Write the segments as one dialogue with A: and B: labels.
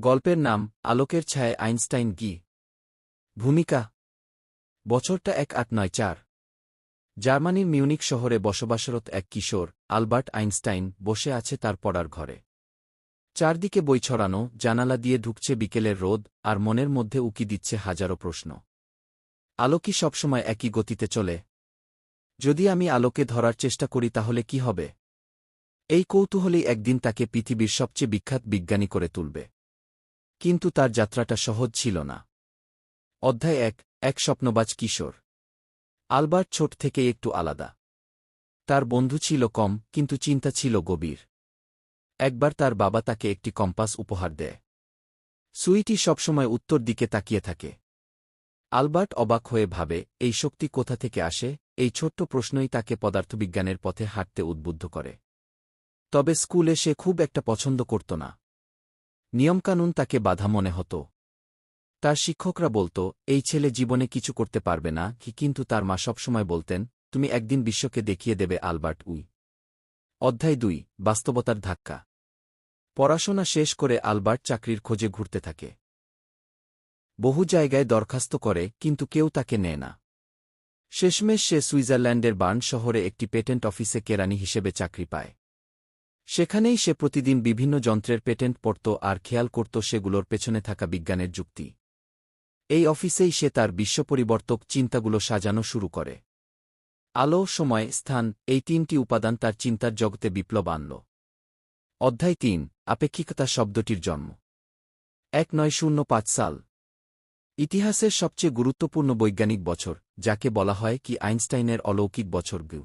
A: গল্পের নাম, আলোকের ছায় আইনস্টাইন গি ভূমিকা, বছরটা এক আট নয় চার। জার্মানির মিউনিক শহরে বসবাসরত এক কিশোর, আলবার্ট আইনস্টাইন, বসে আছে তার পড়ার ঘরে। চারদিকে বই ছড়ানো, জানালা দিয়ে ঢুকছে বিকেলের রোদ, আর মনের মধ্যে উকি দিচ্ছে হাজারো প্রশ্ন। আলো কি সবসময় একই গতিতে চলে। যদি আমি আলোকে ধরার চেষ্টা করি তাহলে কি হবে? এই কৌতূহলী একদিন তাকে পৃথিবীর সবচেয়ে বিখ্যাত বিজ্ঞানী করে তুলবে। কিন্তু তার যাত্রাটা সহজ ছিল না। অধ্যায় এক এক স্বপ্নবাজ কিশোর। আলবার্ট ছোট থেকে একটু আলাদা। তার বন্ধু ছিল কম, কিন্তু চিন্তা ছিল গভীর। একবার তার বাবা তাকে একটি কম্পাস উপহার দেয়। সুইটি সবসময় উত্তর দিকে তাকিয়ে থাকে। আলবার্ট অবাক হয়ে ভাবে, এই শক্তি কোথা থেকে আসে? এই ছোট্ট প্রশ্নই তাকে পদার্থবিজ্ঞানের পথে হাঁটতে উদ্বুদ্ধ করে। তবে স্কুলে সে খুব একটা পছন্দ করত না। নিয়মকানুন তাকে বাধা মনে হতো। তার শিক্ষকরা বলত, এই ছেলে জীবনে কিছু করতে পারবে না, কি কিন্তু তার মা সবসময় বলতেন, তুমি একদিন বিশ্বকে দেখিয়ে দেবে আলবার্ট উই। অধ্যায় দুই, বাস্তবতার ধাক্কা। পড়াশোনা শেষ করে আলবার্ট চাকরির খোঁজে ঘুরতে থাকে। বহু জায়গায় দরখাস্ত করে, কিন্তু কেউ তাকে নেয় না। শেষমেশ সে সুইজারল্যান্ডের বার্ন শহরে একটি পেটেন্ট অফিসে কেরানি হিসেবে চাকরি পায়। সেখানেই সে প্রতিদিন বিভিন্ন যন্ত্রের পেটেন্ট পড়ত আর খেয়াল করত সেগুলোর পেছনে থাকা বিজ্ঞানের যুক্তি। এই অফিসেই সে তার বিশ্বপরিবর্তক চিন্তাগুলো সাজানো শুরু করে। আলো, সময়, স্থান এই তিনটি উপাদান তার চিন্তার জগতে বিপ্লব আনল। অধ্যায় তিন, আপেক্ষিকতা শব্দটির জন্ম। এক নয় শূন্য পাঁচ সাল। ইতিহাসের সবচেয়ে গুরুত্বপূর্ণ বৈজ্ঞানিক বছর, যাকে বলা হয় কি আইনস্টাইনের অলৌকিক বছর গু।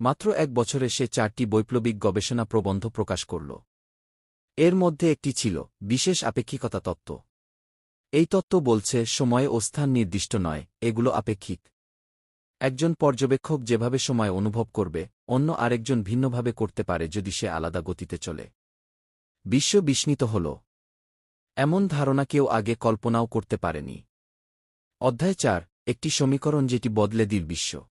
A: মাত্র এক বছরে সে চারটি বৈপ্লবিক গবেষণা প্রবন্ধ প্রকাশ করল। এর মধ্যে একটি ছিল, বিশেষ আপেক্ষিকতা তত্ত্ব। এই তত্ত্ব বলছে, সময় ও স্থান নির্দিষ্ট নয়, এগুলো আপেক্ষিক। একজন পর্যবেক্ষক যেভাবে সময় অনুভব করবে, অন্য আরেকজন ভিন্নভাবে করতে পারে যদি সে আলাদা গতিতে চলে। বিশ্ব বিস্মিত হল। এমন ধারণা কেউ আগে কল্পনাও করতে পারেনি। অধ্যায় চার, একটি সমীকরণ যেটি বদলে দিল বিশ্ব।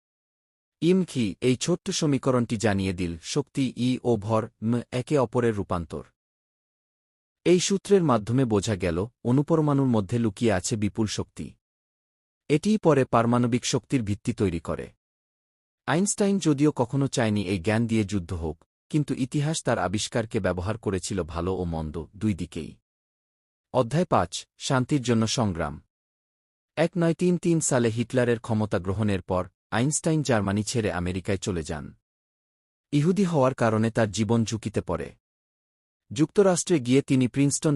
A: ইম কি এই ছোট্ট সমীকরণটি জানিয়ে দিল শক্তি ই ও ভর ম একে অপরের রূপান্তর। এই সূত্রের মাধ্যমে বোঝা গেল, অনুপরমাণুর মধ্যে লুকিয়ে আছে বিপুল শক্তি। এটিই পরে পারমাণবিক শক্তির ভিত্তি তৈরি করে। আইনস্টাইন যদিও কখনো চায়নি এই জ্ঞান দিয়ে যুদ্ধ হোক, কিন্তু ইতিহাস তার আবিষ্কারকে ব্যবহার করেছিল ভালো ও মন্দ দুই দিকেই। অধ্যায় পাঁচ, শান্তির জন্য সংগ্রাম। এক নয় তিন তিন সালে হিটলারের ক্ষমতা গ্রহণের পর আইনস্টাইন জার্মানি ছেড়ে আমেরিকায় চলে যান। ইহুদি হওয়ার কারণে তার জীবন ঝুঁকিতে পড়ে। যুক্তরাষ্ট্রে গিয়ে তিনি প্রিন্সটন